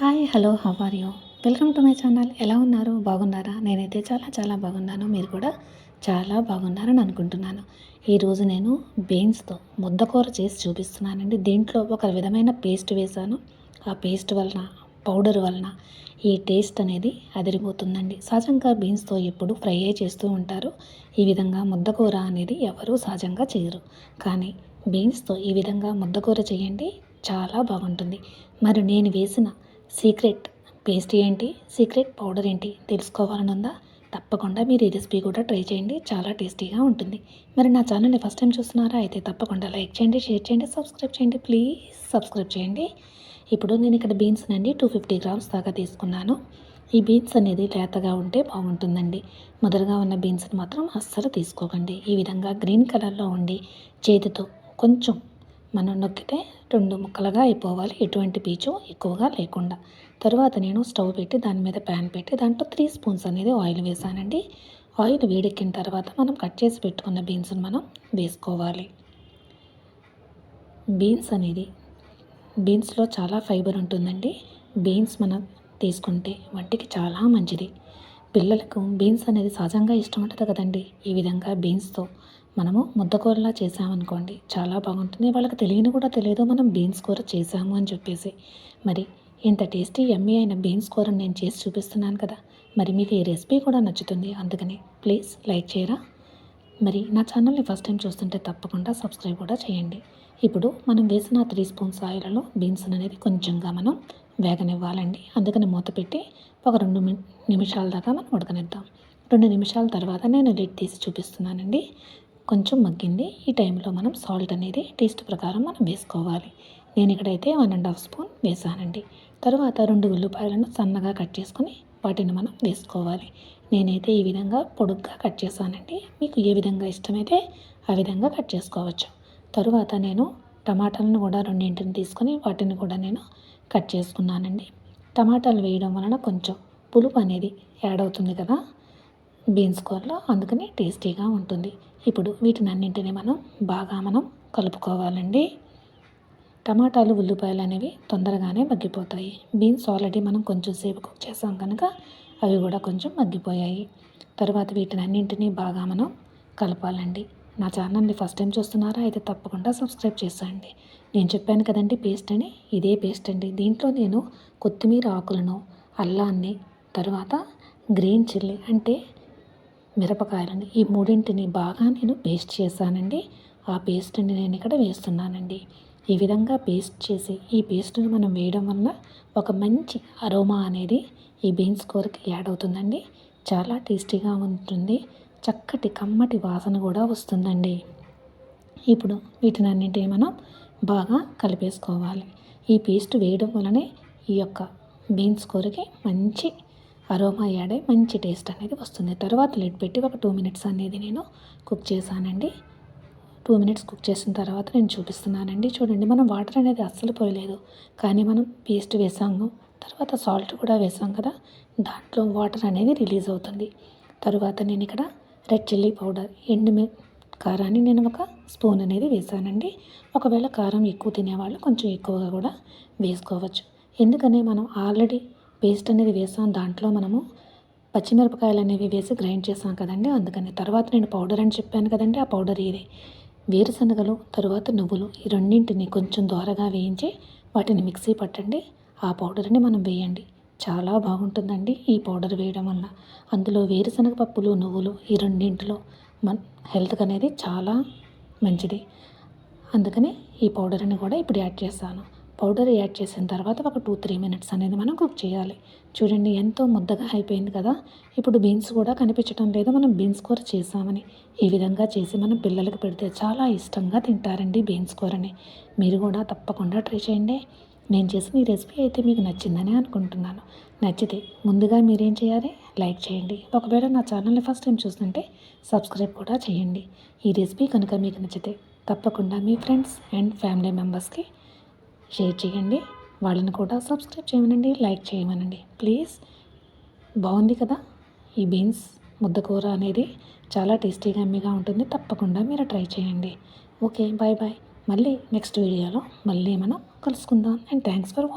Hi hello how you? Welcome to my channel. ఎలా ఉన్నారు? బాగున్నారా? నేనైతే చాలా చాలా బాగున్నాను. మీరు కూడా చాలా బాగున్నారని అనుకుంటున్నాను. ఈరోజు నేను బీన్స్తో ముద్దకూర చేసి చూపిస్తున్నానండి. దీంట్లో ఒక విధమైన పేస్ట్ వేశాను. ఆ పేస్ట్ వలన పౌడర్ వలన ఈ టేస్ట్ అనేది అదిరిపోతుందండి. సహజంగా బీన్స్తో ఎప్పుడు ఫ్రై చేస్తూ ఉంటారు. ఈ విధంగా ముద్దకూర అనేది ఎవరూ సహజంగా చేయరు. కానీ బీన్స్తో ఈ విధంగా ముద్దకూర చేయండి చాలా బాగుంటుంది. మరి నేను వేసిన సీక్రెట్ పేస్ట్ ఏంటి? సీక్రెట్ పౌడర్ ఏంటి? తెలుసుకోవాలని ఉందా తప్పకుండా మీరు ఈ రెసిపీ కూడా ట్రై చేయండి. చాలా టేస్టీగా ఉంటుంది. మరి నా ఛానల్ని ఫస్ట్ టైం చూస్తున్నారా? అయితే తప్పకుండా లైక్ చేయండి షేర్ చేయండి సబ్స్క్రైబ్ చేయండి. ప్లీజ్ సబ్స్క్రైబ్ చేయండి. ఇప్పుడు నేను ఇక్కడ బీన్స్ నండి టూ ఫిఫ్టీ గ్రామ్స్ దాకా తీసుకున్నాను. ఈ బీన్స్ అనేది లేతగా ఉంటే బాగుంటుందండి. ముదరగా ఉన్న బీన్స్ని మాత్రం అస్సలు తీసుకోకండి. ఈ విధంగా గ్రీన్ కలర్లో ఉండి చేతితో కొంచెం మనం నొక్కితే రెండు ముక్కలుగా అయిపోవాలి. ఎటువంటి పీచు ఎక్కువగా లేకుండా. తర్వాత నేను స్టవ్ పెట్టి దాని మీద ప్యాన్ పెట్టి దాంట్లో త్రీ స్పూన్స్ అనేది ఆయిల్ వేసానండి ఆయిల్ వేడెక్కిన తర్వాత మనం కట్ చేసి పెట్టుకున్న బీన్స్ని మనం వేసుకోవాలి. బీన్స్ అనేది బీన్స్లో చాలా ఫైబర్ ఉంటుందండి. బీన్స్ మనం తీసుకుంటే వంటికి చాలా మంచిది. పిల్లలకు బీన్స్ అనేది సహజంగా ఇష్టం ఉంటుంది కదండి. ఈ విధంగా బీన్స్తో మనము ముద్దకూరలా చేసామనుకోండి చాలా బాగుంటుంది. వాళ్ళకి తెలియని కూడా తెలియదు మనం బీన్స్ కూర చేసాము అని చెప్పేసి. మరి ఇంత టేస్టీ ఎమ్మీ అయిన బీన్స్ కూరను నేను చేసి చూపిస్తున్నాను కదా మరి మీకు ఈ రెసిపీ కూడా నచ్చుతుంది. అందుకని ప్లీజ్ లైక్ చేయరా? మరి నా ఛానల్ని ఫస్ట్ టైం చూస్తుంటే తప్పకుండా సబ్స్క్రైబ్ కూడా చేయండి. ఇప్పుడు మనం వేసిన త్రీ స్పూన్స్ ఆయిల్లో బీన్స్ అనేది కొంచెంగా మనం వేగనివ్వాలండి. అందుకని మూత పెట్టి ఒక రెండు నిమిషాల దాకా మనం ఉడకనిద్దాం. రెండు నిమిషాల తర్వాత నేను లిడ్ తీసి చూపిస్తున్నానండి. కొంచెం మగ్గింది. ఈ టైంలో మనం సాల్ట్ అనేది టేస్ట్ ప్రకారం మనం వేసుకోవాలి. నేను ఇక్కడైతే వన్ అండ్ హాఫ్ స్పూన్ వేసానండి. తర్వాత రెండు ఉల్లిపాయలను సన్నగా కట్ చేసుకొని వాటిని మనం వేసుకోవాలి. నేనైతే ఈ విధంగా పొడుగ్గా కట్ చేశానండి. మీకు ఏ విధంగా ఇష్టమైతే ఆ విధంగా కట్ చేసుకోవచ్చు. తరువాత నేను టమాటాలను కూడా రెండింటిని తీసుకొని వాటిని కూడా నేను కట్ చేసుకున్నానండి. టమాటాలు వేయడం వలన కొంచెం పులుపు అనేది యాడ్ అవుతుంది కదా. బీన్స్ కూరలో అందుకని టేస్టీగా ఉంటుంది. ఇప్పుడు వీటిని అన్నింటినీ మనం బాగా మనం కలుపుకోవాలండి. టమాటాలు ఉల్లిపాయలు అనేవి తొందరగానే మగ్గిపోతాయి. బీన్స్ ఆల్రెడీ మనం కొంచెం సేపు కుక్ చేసాం కనుక అవి కూడా కొంచెం మగ్గిపోయాయి. తర్వాత వీటిని అన్నింటినీ బాగా మనం కలపాలండి. నా ఛానల్ని ఫస్ట్ టైం చూస్తున్నారా అయితే తప్పకుండా సబ్స్క్రైబ్ చేసేయండి. నేను చెప్పాను కదండి పేస్ట్ అని ఇదే పేస్ట్ అండి. దీంట్లో నేను కొత్తిమీర ఆకులను అల్లాన్ని తర్వాత గ్రీన్ చిల్లీ అంటే మిరపకాయలని ఈ మూడింటిని బాగా నేను పేస్ట్ చేశానండి. ఆ పేస్ట్ని నేను ఇక్కడ వేస్తున్నానండి. ఈ విధంగా పేస్ట్ చేసి ఈ పేస్ట్ని మనం వేయడం వల్ల ఒక మంచి అరోమా అనేది ఈ బీన్స్ కూరకి యాడ్ అవుతుందండి. చాలా టేస్టీగా ఉంటుంది. చక్కటి కమ్మటి వాసన కూడా వస్తుందండి. ఇప్పుడు వీటిని అన్నింటినీ మనం బాగా కలిపేసుకోవాలి. ఈ పేస్ట్ వేయడం వలనే ఈ యొక్క బీన్స్ కూరకి మంచి అరోమా యాడే మంచి టేస్ట్ అనేది వస్తుంది. తర్వాత లిడ్ పెట్టి ఒక టూ మినిట్స్ అనేది నేను కుక్ చేశానండి. టూ మినిట్స్ కుక్ చేసిన తర్వాత నేను చూపిస్తున్నానండి. చూడండి మనం వాటర్ అనేది అస్సలు పోయలేదు. కానీ మనం పేస్ట్ వేసాము తర్వాత సాల్ట్ కూడా వేసాం కదా దాంట్లో వాటర్ అనేది రిలీజ్ అవుతుంది. తర్వాత నేను ఇక్కడ రెడ్ చిల్లీ పౌడర్ ఎండు కారాన్ని నేను ఒక స్పూన్ అనేది వేసానండి. ఒకవేళ కారం ఎక్కువ తినేవాళ్ళు కొంచెం ఎక్కువగా కూడా వేసుకోవచ్చు. ఎందుకనే మనం ఆల్రెడీ పేస్ట్ అనేది వేసాం. దాంట్లో మనము పచ్చిమిరపకాయలు అనేవి వేసి గ్రైండ్ చేసాం కదండి. అందుకని తర్వాత నేను పౌడర్ అని చెప్పాను కదండి. ఆ పౌడర్ ఇది. వేరుశనగలు తరువాత నువ్వులు ఈ రెండింటిని కొంచెం దోరగా వేయించి వాటిని మిక్సీ పట్టండి. ఆ పౌడర్ని మనం వేయండి. చాలా బాగుంటుందండి ఈ పౌడర్ వేయడం వల్ల. అందులో వేరుశనగ పప్పులు నువ్వులు ఈ రెండింటిలో మన హెల్త్కి అనేది చాలా మంచిది. అందుకని ఈ పౌడర్ని కూడా ఇప్పుడు యాడ్ చేస్తాను పౌడర్ యాడ్ చేసిన తర్వాత ఒక టూ త్రీ మినిట్స్ అనేది మనం కుక్ చేయాలి. చూడండి ఎంతో ముద్దగా అయిపోయింది కదా? ఇప్పుడు బీన్స్ కూడా కనిపించడం లేదు. మనం బీన్స్ కూర చేసామని. ఈ విధంగా చేసి మనం పిల్లలకు పెడితే చాలా ఇష్టంగా తింటారండి బీన్స్ కూరని. మీరు కూడా తప్పకుండా ట్రై చేయండి. నేను చేసిన ఈ రెసిపీ అయితే మీకు నచ్చిందని అనుకుంటున్నాను. నచ్చితే ముందుగా మీరేం చేయాలి? లైక్ చేయండి. ఒకవేళ నా ఛానల్ని ఫస్ట్ టైం చూస్తుంటే సబ్స్క్రైబ్ కూడా చేయండి. ఈ రెసిపీ కనుక మీకు నచ్చితే తప్పకుండా మీ ఫ్రెండ్స్ అండ్ ఫ్యామిలీ మెంబర్స్కి షేర్ చేయండి. వాళ్ళని కూడా సబ్స్క్రైబ్ చేయమనండి లైక్ చేయమనండి. ప్లీజ్. బాగుంది కదా? ఈ బీన్స్ ముద్దకూర అనేది చాలా టేస్టీగా అమ్మిగా ఉంటుంది. తప్పకుండా మీరు ట్రై చేయండి. Okay bye bye. మళ్ళీ నెక్స్ట్ వీడియోలో మళ్ళీ మనం కలుసుకుందాం. And thanks for watching